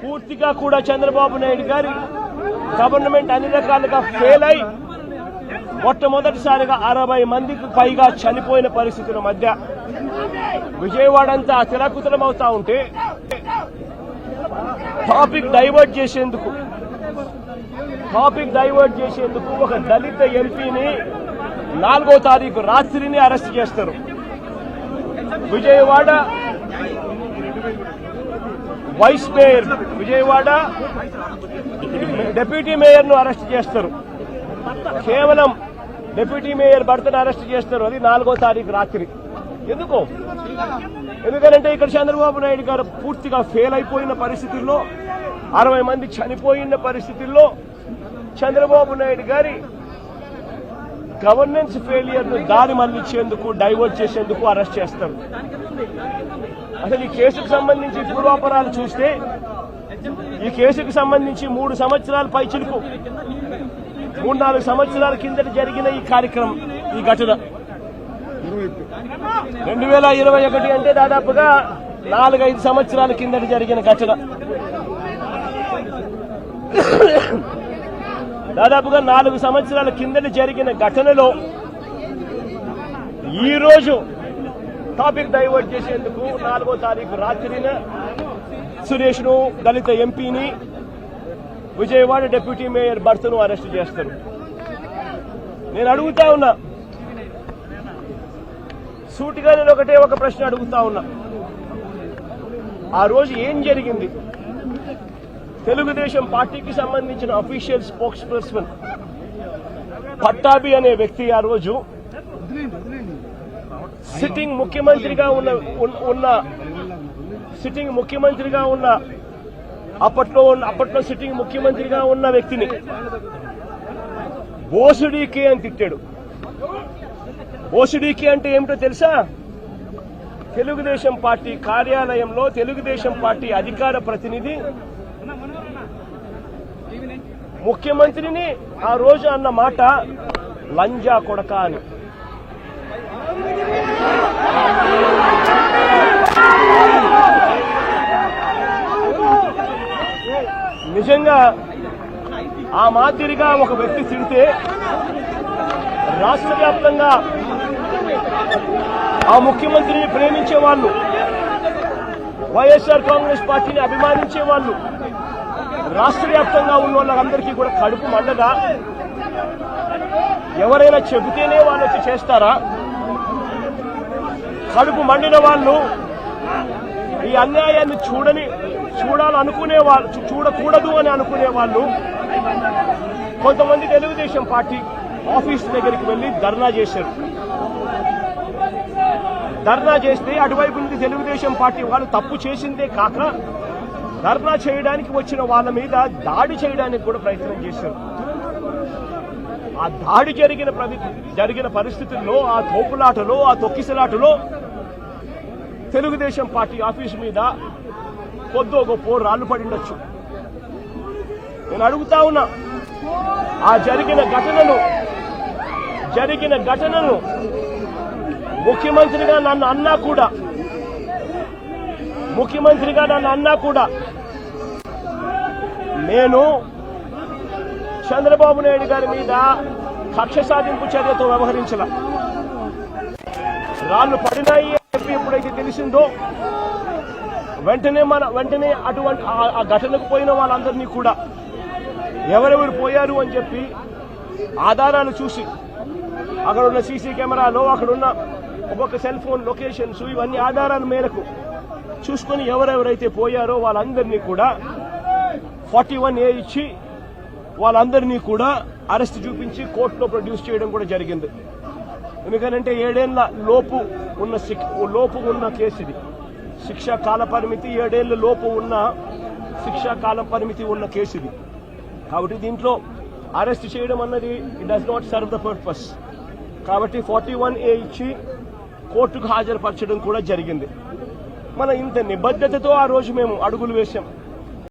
పూర్తిగా కూడా చంద్రబాబు నాయుడు గారి గవర్నమెంట్ అన్ని రకాలుగా ఫెయిల్ అయి మొట్టమొదటిసారిగా అరవై మందికి పైగా చనిపోయిన పరిస్థితుల మధ్య విజయవాడ అంతా తిరకుతలం అవుతా ఉంటే టాపిక్ డైవర్ట్ చేసేందుకు టాపిక్ డైవర్ట్ చేసేందుకు ఒక దళిత ఎంపీని నాలుగో తారీఖు రాత్రిని అరెస్ట్ చేస్తారు. Vijayawada vice mayor Vijayawada deputy మేయర్ను arrest చేస్తారు. కేవలం డెప్యూటీ మేయర్ భర్తను అరెస్ట్ చేస్తారు. అది నాలుగో తారీఖు రాత్రి. ఎందుకు? ఎందుకంటే ఇక్కడ చంద్రబాబు నాయుడు గారు పూర్తిగా ఫెయిల్ అయిపోయిన పరిస్థితుల్లో అరవై మంది చనిపోయిన పరిస్థితుల్లో చంద్రబాబు నాయుడు గారి గవర్నెన్స్ ఫెయిలియర్ను దారి మళ్ళించేందుకు డైవర్ట్ చేసేందుకు అరెస్ట్ చేస్తారు. అసలు ఈ కేసుకు సంబంధించి పూర్వాపరాలు చూస్తే ఈ కేసుకు సంబంధించి మూడు సంవత్సరాల పైచిలుకు మూడు నాలుగు సంవత్సరాల కిందట జరిగిన ఈ కార్యక్రమం ఈ ఘటన. రెండు వేల ఇరవై ఒకటి అంటే దాదాపుగా నాలుగైదు సంవత్సరాల కిందట జరిగిన ఘటన. దాదాపుగా నాలుగు సంవత్సరాల కిందట జరిగిన ఘటనలో ఈ రోజు టాపిక్ డైవర్ట్ చేసేందుకు నాలుగో తారీఖు రాత్రిన సురేష్ను దళిత ఎంపీని విజయవాడ డిప్యూటీ మేయర్ భర్తను అరెస్ట్ చేస్తారు. నేను అడుగుతా ఉన్నా. సూటిగా నేను ఒకటే ఒక ప్రశ్న అడుగుతా ఉన్నా. ఆ రోజు ఏం జరిగింది? తెలుగుదేశం పార్టీకి సంబంధించిన అఫీషియల్ స్పోక్స్ పర్సన్ పట్టాభి అనే వ్యక్తి ఆ రోజు సిట్టింగ్ ముఖ్యమంత్రిగా ఉన్న ఉన్న- సిట్టింగ్ ముఖ్యమంత్రిగా ఉన్న అప్పట్లో ఉన్న అప్పట్లో సిట్టింగ్ ముఖ్యమంత్రిగా ఉన్న వ్యక్తిని బోసుడీకే అని తిట్టాడు. బోసుడీకే అంటే ఏమిటో తెలుసా? తెలుగుదేశం పార్టీ కార్యాలయంలో తెలుగుదేశం పార్టీ అధికార ప్రతినిధి ముఖ్యమంత్రిని ఆ రోజు అన్న మాట లంజా కొడక అని. నిజంగా ఆ మాదిరిగా ఒక వ్యక్తి తిడితే రాష్ట్ర వ్యాప్తంగా ఆ ముఖ్యమంత్రిని ప్రేమించే వాళ్ళు వైఎస్ఆర్ కాంగ్రెస్ పార్టీని అభిమానించే వాళ్ళు రాష్ట్ర వ్యాప్తంగా ఉన్న వాళ్ళందరికీ కూడా కడుపు మండదా? ఎవరైనా చెబితేనే వాళ్ళు వచ్చి చేస్తారా? కడుపు మండిన వాళ్ళు ఈ అన్యాయాన్ని చూడని చూడాలనుకునే వాళ్ళు చూ- చూడకూడదు అని అనుకునే వాళ్ళు కొంతమంది తెలుగుదేశం పార్టీ ఆఫీస్ దగ్గరికి వెళ్ళి ధర్నా చేశారు. ధర్నా చేస్తే అటువైపు నుంచి తెలుగుదేశం పార్టీ వాళ్ళు తప్పు చేసిందే కాక ధర్నా చేయడానికి వచ్చిన వాళ్ళ మీద దాడి చేయడానికి కూడా ప్రయత్నం చేశారు. ఆ దాడి జరిగిన జరిగిన పరిస్థితుల్లో ఆ తోపులాటలో ఆ తొక్కిసలాటలో తెలుగుదేశం పార్టీ ఆఫీస్ మీద కొద్దో గొప్ప రాళ్ళు పడిండొచ్చు నేను అడుగుతా ఉన్నా ఆ జరిగిన ఘటనను జరిగిన ఘటనను ముఖ్యమంత్రిగా నన్ను అన్నా కూడా ముఖ్యమంత్రిగా నన్ను అన్నా కూడా. నేను చంద్రబాబు నాయుడు గారి మీద కక్ష సాధింపు చర్యతో వ్యవహరించిన రాళ్ళు పడినాయి అని చెప్పి ఎప్పుడైతే తెలిసిందో వెంటనే మన వెంటనే అటువంటి ఆ- ఆ ఘటనకు పోయిన వాళ్ళందరినీ కూడా ఎవరెవరు పోయారు అని చెప్పి ఆధారాలు చూసి అక్కడ ఉన్న సీసీ కెమెరాలో అక్కడ ఉన్న ఒక్కొక్క సెల్ ఫోన్ లొకేషన్స్ ఇవన్నీ ఆధారాల మేరకు చూసుకొని ఎవరెవరైతే పోయారో వాళ్ళందరినీ కూడా ఫార్టీ వన్ ఏ ఇచ్చి వాళ్ళందరినీ కూడా అరెస్ట్ చూపించి కోర్టులో ప్రొడ్యూస్ చేయడం కూడా జరిగింది. ఎందుకనంటే ఏడేళ్ళ లోపు ఉన్న లోపు ఉన్న కేసు ఇది శిక్షా కాల పరిమితి ఏడేళ్ళ లోపు ఉన్న శిక్షా కాల పరిమితి ఉన్న కేసు ఇది కాబట్టి దీంట్లో అరెస్ట్ చేయడం అన్నది it does not serve the purpose కాబట్టి ఫార్టీ వన్ ఏ ఇచ్చి కోర్టుకు హాజరుపరచడం కూడా జరిగింది. మన ఇంత నిబద్ధతతో ఆ రోజు మేము అడుగులు వేశాం.